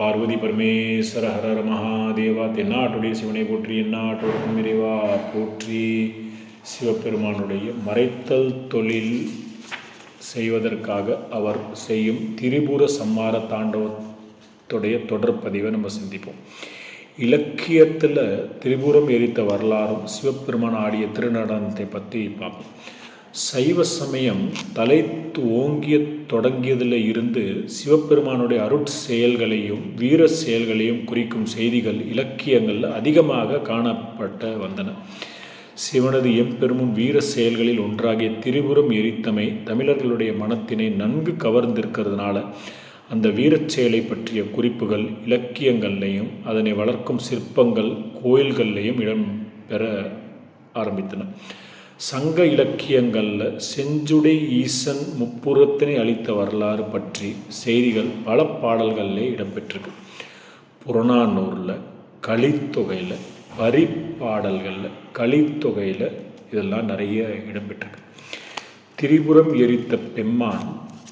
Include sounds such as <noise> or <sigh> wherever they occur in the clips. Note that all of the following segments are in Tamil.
பார்வதி பரமேஸ்வர ஹரர் மகாதேவா தென்னாட்டுடைய சிவனை போற்றி எந்நாட்டோருக்கும் இறைவா போற்றி சிவபெருமானுடைய மறைத்தல் தொழில் செய்வதற்காக அவர் செய்யும் திரிபுர சம்மார தாண்டவத்துடைய தொடர்பதிவை நம்ம சிந்திப்போம். இலக்கியத்தில் திரிபுரம் எரித்த வரலாறும் சிவபெருமான் ஆடிய திருநடனத்தை பற்றி பார்ப்போம். சைவ சமயம் தலைத்து ஓங்கிய தொடங்கியதில் இருந்து சிவபெருமானுடைய அருட்செயல்களையும் வீர செயல்களையும் குறிக்கும் செய்திகள் இலக்கியங்கள் அதிகமாக காணப்பட்ட வந்தன. சிவனது எம்பெருமும் வீர செயல்களில் ஒன்றாகிய திரிபுரம் எரித்தமை தமிழர்களுடைய மனத்தினை நன்கு கவர்ந்திருக்கிறதுனால அந்த வீரச் செயலை பற்றிய குறிப்புகள் இலக்கியங்கள்லையும் அதனை வளர்க்கும் சிற்பங்கள் கோயில்கள்லையும் இடம் பெற ஆரம்பித்தன. சங்க இலக்கியங்களில் செஞ்சுடை ஈசன் முப்புறத்தினை அளித்த வரலாறு பற்றி செய்திகள் பல பாடல்களில் இடம்பெற்றிருக்கு. புறநானூரில் கலித்தொகையில் வரிப்பாடல்களில் கலித்தொகையில் இதெல்லாம் நிறைய இடம்பெற்றிருக்கு. திரிபுரம் எரித்த பெம்மான்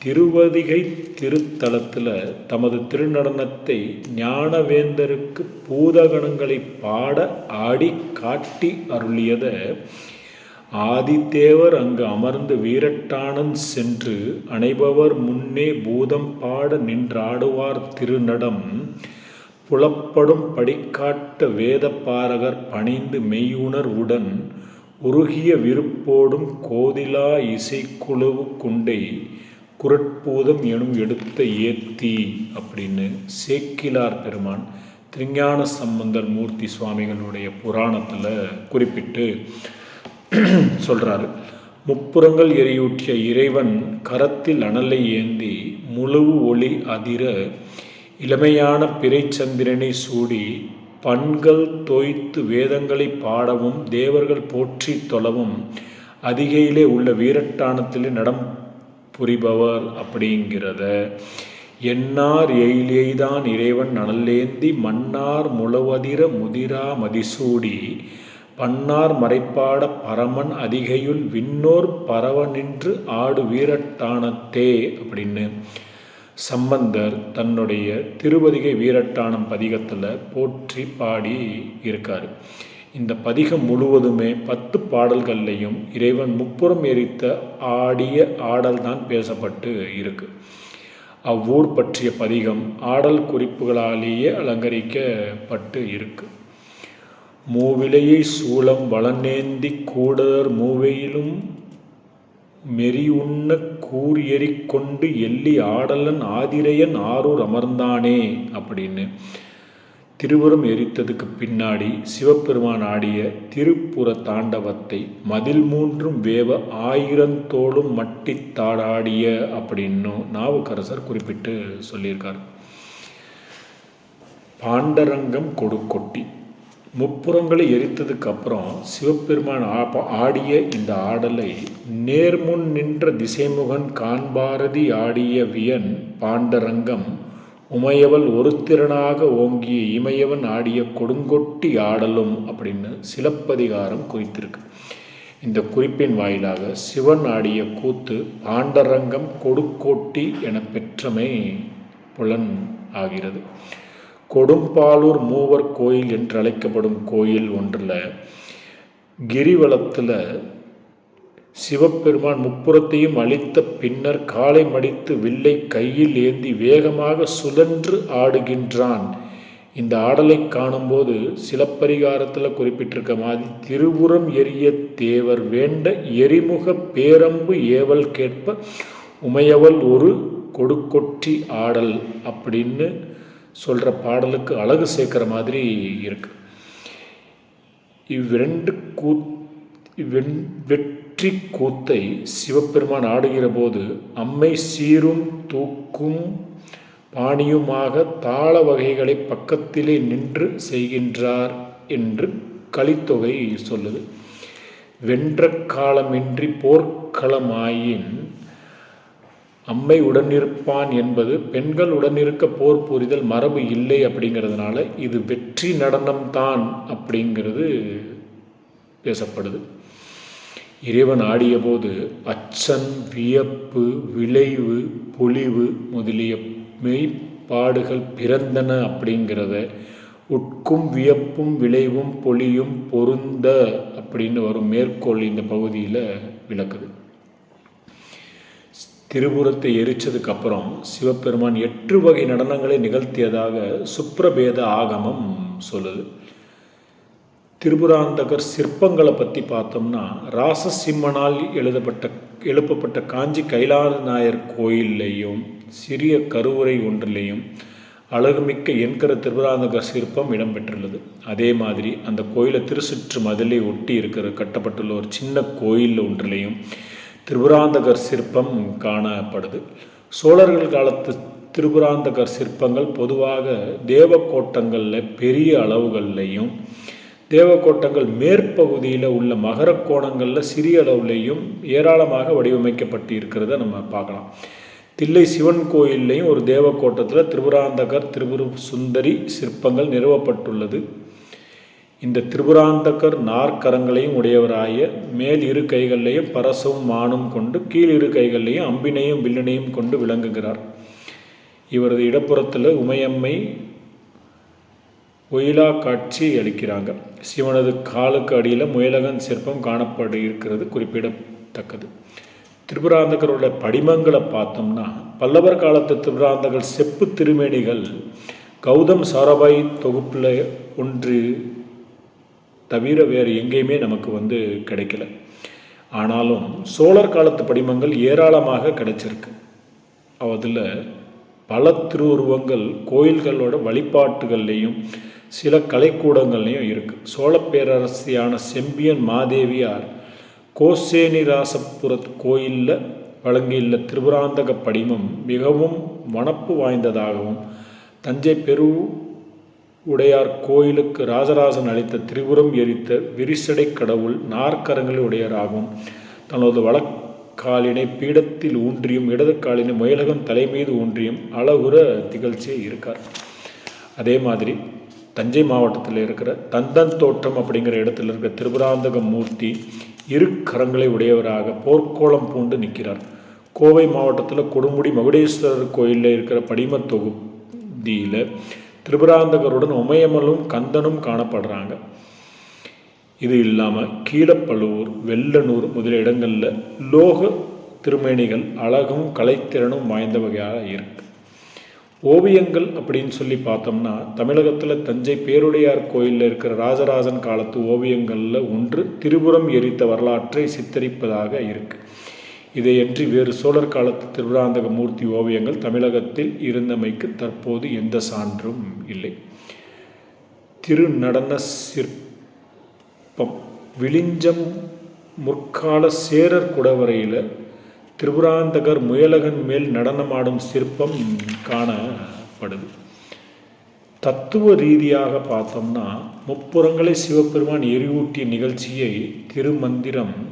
திருவதிகை திருத்தலத்தில் தமது திருநடனத்தை ஞானவேந்தருக்கு பூதகணங்களை பாட ஆடி காட்டி அருளியதை ஆதித்தேவர் அங்கு அமர்ந்து வீரட்டானன் சென்று அணைபவர் முன்னே பூதம் பாட நின்றாடுவார் திருநடம். புலப்படும் படிக்காட்ட வேதப்பாரகர் பணிந்து மெய்யுணர்வுடன் உருகிய விருப்போடும் கோதிலா இசைக்குழுவு குண்டை குரட்பூதம் எனும் எடுத்த ஏத்தி அப்படின்னு சேக்கிலார் பெருமான் திருஞான சம்பந்தர் மூர்த்தி சுவாமிகளுடைய புராணத்தில் குறிப்பிட்டு <clears throat> சொல்கிறாரு முப்புறங்கள் எரியூற்றிய இறைவன் கரத்தில் அனலை ஏந்தி முழு ஒளி அதிர இளமையான பிறைச்சந்திரனை சூடி பண்கள் தோய்த்து வேதங்களை பாடவும் தேவர்கள் போற்றி தொழவும் அதிகையிலே உள்ள வீரட்டானத்திலே நடம் புரிபவர் அப்படிங்கிறத. என்னார் எயிலேதான் இறைவன் நனல்லேந்தி மன்னார் முழவதிர முதிரா மதிசூடி பன்னார் மறைப்பாட பரமன் அதிகையுள் விண்ணோர் பரவ நின்று ஆடு வீரட்டானத்தே அப்படின்னு சம்பந்தர் தன்னுடைய திருவதிகை வீரட்டானம் பதிகத்தில் போற்றி பாடி இருக்கார். இந்த பதிகம் முழுவதுமே பத்து பாடல்கள்லையும் இறைவன் முப்புறம் எரித்த ஆடிய ஆடல் தான் பேசப்பட்டு இருக்கு. அவ்வூர் பற்றிய பதிகம் ஆடல் குறிப்புகளாலேயே அலங்கரிக்கப்பட்டு இருக்குது மூவிலையை சூளம் வளநேந்தி கூடர் மூவையிலும் மெரியுண்ண கூர் கொண்டு எள்ளி ஆடலன் ஆதிரையன் ஆரூர் அமர்ந்தானே அப்படின்னு திருவரும் எரித்ததுக்கு பின்னாடி சிவபெருமான் ஆடிய திருப்புற தாண்டவத்தை மதில் மூன்றும் வேவ ஆயிரந்தோளும் மட்டித்தாடாடிய அப்படின்னும் நாவுக்கரசர் குறிப்பிட்டு சொல்லியிருக்கார். பாண்டரங்கம் கொடுக்கொட்டி முப்புறங்களை எரித்ததுக்கு அப்புறம் சிவபெருமான் ஆடிய இந்த ஆடலை நேர்முன் நின்ற திசைமுகன் காண்பாரதி ஆடிய வியன் பாண்டரங்கம் உமையவள் ஒருத்திறனாக ஓங்கிய இமையவன் ஆடிய கொடுங்கொட்டி ஆடலும் அப்படின்னு சிலப்பதிகாரம் குறித்திருக்கு. இந்த குறிப்பின் வாயிலாக சிவன் ஆடிய கூத்து பாண்டரங்கம் கொடுக்கோட்டி என பெற்றமை புலன் ஆகிறது. கொடும்பாலூர் மூவர் கோயில் என்று அழைக்கப்படும் கோயில் ஒன்றில் கிரிவலத்தில் சிவபெருமான் முப்புறத்தையும் அழித்த பின்னர் காலை மடித்து வில்லை கையில் ஏந்தி வேகமாக சுழன்று ஆடுகின்றான். இந்த ஆடலை காணும்போது சிலப்பரிகாரத்தில் குறிப்பிட்டிருக்க மாதிரி திருபுறம் எரிய தேவர் வேண்ட எரிமுக பேரம்பு ஏவல் கேட்ப உமையவள் ஒரு கொடுக்கொட்டி ஆடல் அப்படின்னு சொல்கிற பாடலுக்கு அழகு சேர்க்குற மாதிரி இருக்கு. இவ்விரண்டு கூ இவ்வெண் வெற்றி கூத்தை சிவபெருமான் ஆடுகிற போது அம்மை சீரும் தூக்கும் பாணியுமாக தாள வகைகளை பக்கத்திலே நின்று செய்கின்றார் என்று கலித்தொகை சொல்லுது. வென்ற காலமின்றி போர்க்களமாயின் அம்மை உடனிருப்பான் என்பது பெண்கள் உடனிருக்க போர் புரிதல் மரபு இல்லை அப்படிங்கிறதுனால இது வெற்றி நடனம்தான் அப்படிங்கிறது பேசப்படுது. இறைவன் ஆடியபோது அச்சன் வியப்பு விளைவு பொலிவு முதலிய மெய்ப்பாடுகள் பிறந்தன அப்படிங்கிறத உட்கும் வியப்பும் விளைவும் பொலியும் பொருந்த அப்படின்னு வரும் மேற்கோள் இந்த பகுதியில் விளக்குது. திருபுரத்தை எரிச்சதுக்கு அப்புறம் சிவபெருமான் எட்டு வகை நடனங்களை நிகழ்த்தியதாக சுப்ரபேத ஆகமம் சொல்லுது. திருபுராந்தகர் சிற்பங்களை பற்றி பார்த்தோம்னா ராசசிம்மனால் எழுதப்பட்ட எழுப்பப்பட்ட காஞ்சி கைலாத நாயர் கோயில்லையும் சிறிய கருவுரை ஒன்றிலையும் அழகுமிக்க என்கிற திருபுராந்தகர் சிற்பம் இடம்பெற்றுள்ளது அதே மாதிரி அந்த கோயிலை திருசுற்று மதிலை ஒட்டி இருக்கிற கட்டப்பட்டுள்ள ஒரு சின்ன கோயில் ஒன்றிலையும் திரிபுராந்தகர் சிற்பம் காணப்படுது. சோழர்கள் காலத்து திரிபுராந்தகர் சிற்பங்கள் பொதுவாக தேவக்கோட்டங்களில் பெரிய அளவுகள்லையும் தேவக்கோட்டங்கள் மேற்பகுதியில் உள்ள மகர கோணங்களில் சிறிய அளவுலேயும் ஏராளமாக வடிவமைக்கப்பட்டு இருக்கிறத நம்ம பார்க்கலாம். தில்லை சிவன் கோயில்லையும் ஒரு தேவக்கோட்டத்தில் திரிபுராந்தகர் திரிபுர சுந்தரி சிற்பங்கள் நிறுவப்பட்டுள்ளது. இந்த திரிபுராந்தகர் நாற்கரங்களையும் உடையவராய மேல் இரு கைகள்லையும் பரசும் மானும் கொண்டு கீழ் இரு கைகள்லையும் அம்பினையும் வில்லனையும் கொண்டு விளங்குகிறார். இவரது இடப்புறத்தில் உமையம்மை ஒயிலா காட்சி அளிக்கிறாங்க. சிவனது காலுக்கு அடியில் முயலகன் சிற்பம் காணப்படு இருக்கிறது குறிப்பிடத்தக்கது. திரிபுராந்தகருடைய படிமங்களை பார்த்தோம்னா பல்லவர் காலத்து திரிபுராந்தகர் செப்பு திருமேனிகள் கௌதம் சாராபாய் தொகுப்பில் ஒன்று தவிர வேறு எங்கேயுமே நமக்கு வந்து கிடைக்கல. ஆனாலும் சோழர் காலத்து படிமங்கள் ஏராளமாக கிடைச்சிருக்கு. அதில் பல திருவுருவங்கள் கோயில்களோட வழிபாட்டுகள்லேயும் சில கலைக்கூடங்கள்லையும் இருக்குது சோழ பேரரசியான செம்பியன் மாதேவியார் கோசேனிராசபுர கோயிலில் வழங்கியுள்ள திருபுராந்தக படிமம் மிகவும் வனப்பு வாய்ந்ததாகவும் தஞ்சை பெரு உடையார் கோயிலுக்கு ராஜராஜன் அளித்த திரிபுரம் எரித்த விரிசடை கடவுள் நாற்கரங்களில் உடையராகவும் தனது வழக்காலினை பீடத்தில் ஊன்றியும் இடது காலினை முயலகம் தலைமீது ஊன்றியும் அளவுற திகழ்ச்சியே இருக்கார். அதே மாதிரி தஞ்சை மாவட்டத்தில் இருக்கிற தந்தன் தோற்றம் அப்படிங்கிற இடத்துல இருக்கிற திருபுராந்தக மூர்த்தி இரு கரங்களை உடையவராக போர்க்கோளம் பூண்டு நிற்கிறார். கோவை மாவட்டத்தில் கொடுமுடி மகுடேஸ்வரர் கோயிலில் இருக்கிற படிம தொகுதியில் திரிபுராந்தகருடன் உமையமலும் கந்தனும் காணப்படுறாங்க. இது இல்லாமல் கீழப்பழுவூர் வெள்ளனூர் முதலிய இடங்களில் லோக திருமேனிகள் அழகும் கலைத்திறனும் வாய்ந்த வகையாக இருக்கு. ஓவியங்கள் அப்படின்னு சொல்லி பார்த்தோம்னா தமிழகத்தில் தஞ்சை பேருடையார் கோயிலில் இருக்கிற ராஜராஜன் காலத்து ஓவியங்களில் ஒன்று திருபுரம் எரித்த வரலாற்றை சித்தரிப்பதாக இருக்குது இதையன்றி வேறு சோழர் காலத்து திருவிழாந்தக மூர்த்தி ஓவியங்கள் தமிழகத்தில் இருந்தமைக்கு தற்போது எந்த சான்றும் இல்லை. திருநடன சிற்பம். விழிஞ்சம் முற்கால சேரர் குடவரையில் திரிபுராந்தகர் முயலகன் மேல் நடனமாடும் சிற்பம் காணப்படுது. தத்துவ ரீதியாக பார்த்தோம்னா முப்புறங்களை சிவபெருமான் எரிவூட்டிய நிகழ்ச்சியை திருமந்திரம்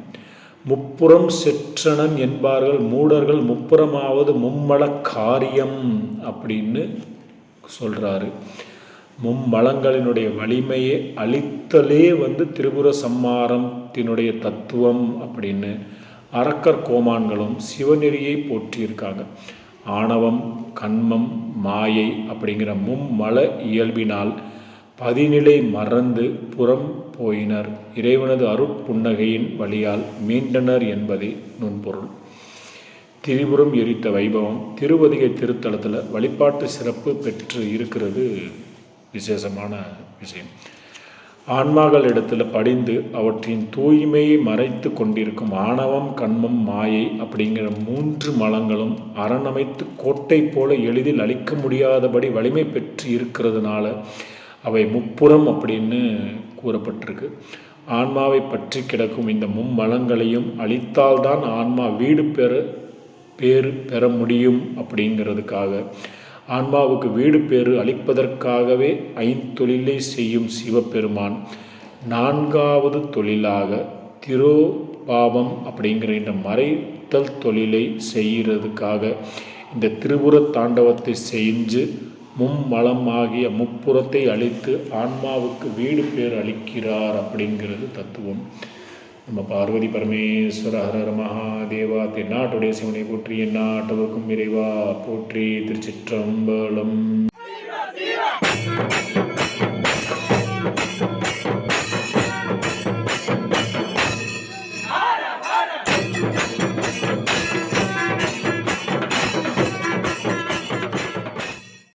முப்புறம் செற்றனன் என்பார்கள் மூடர்கள் முப்புறமாவது மும்மல காரியம் அப்படின்னு சொல்கிறாரு மும்மலங்களினுடைய வலிமையை அழித்தலே வந்து திரிபுர சம்மாரத்தினுடைய தத்துவம் அப்படின்னு அரக்கர் கோமான்களும் சிவநெறியை போற்றியிருக்காங்க. ஆணவம் கண்மம் மாயை அப்படிங்கிற மும்மல இயல்பினால் பதிநிலை மறந்து புறம் போயினர். இறைவனது அருட்புன்னகையின் வழியால் மீண்டனர் என்பதே நுண்பொருள். திரிபுரம் எரித்த வைபவம் திருவதிகை திருத்தலத்தில் வழிபாட்டு சிறப்பு பெற்று இருக்கிறது விசேஷமான விஷயம். ஆன்மாக்கள் இடத்துல படிந்து அவற்றின் தூய்மையை மறைத்து கொண்டிருக்கும் ஆணவம் கண்மம் மாயை அப்படிங்கிற மூன்று மலங்களும் அரணமைத்து கோட்டை போல எளிதில் அழிக்க முடியாதபடி வலிமை பெற்று இருக்கிறதுனால அவை முப்புறம் அப்படின்னு கூறப்பட்டிருக்கு. ஆன்மாவை பற்றி கிடக்கும் இந்த மும்மலங்களையும் அழித்தால்தான் ஆன்மா வீடு பெற பேர் பெற முடியும் அப்படிங்கிறதுக்காக. ஆன்மாவுக்கு வீடு பேறு அளிப்பதற்காகவே ஐந்தொழிலை செய்யும் சிவபெருமான் நான்காவது தொழிலாக திரோபாவம் அப்படிங்கிற இந்த மறைத்தல் தொழிலை செய்கிறதுக்காக இந்த திருபுர தாண்டவத்தை செஞ்சு மும்மலம் ஆகிய முப்புறத்தை அழித்து ஆன்மாவுக்கு வீடு பேர் அளிக்கிறார் அப்படிங்கிறது தத்துவம். நம்ம பார்வதி பரமேஸ்வர ஹரர் மகாதேவா தென்னாட்டுடைய சிவனை போற்றி எந்நாட்டவர்க்கும் இறைவா போற்றி திருச்சிற்றம்பலம்.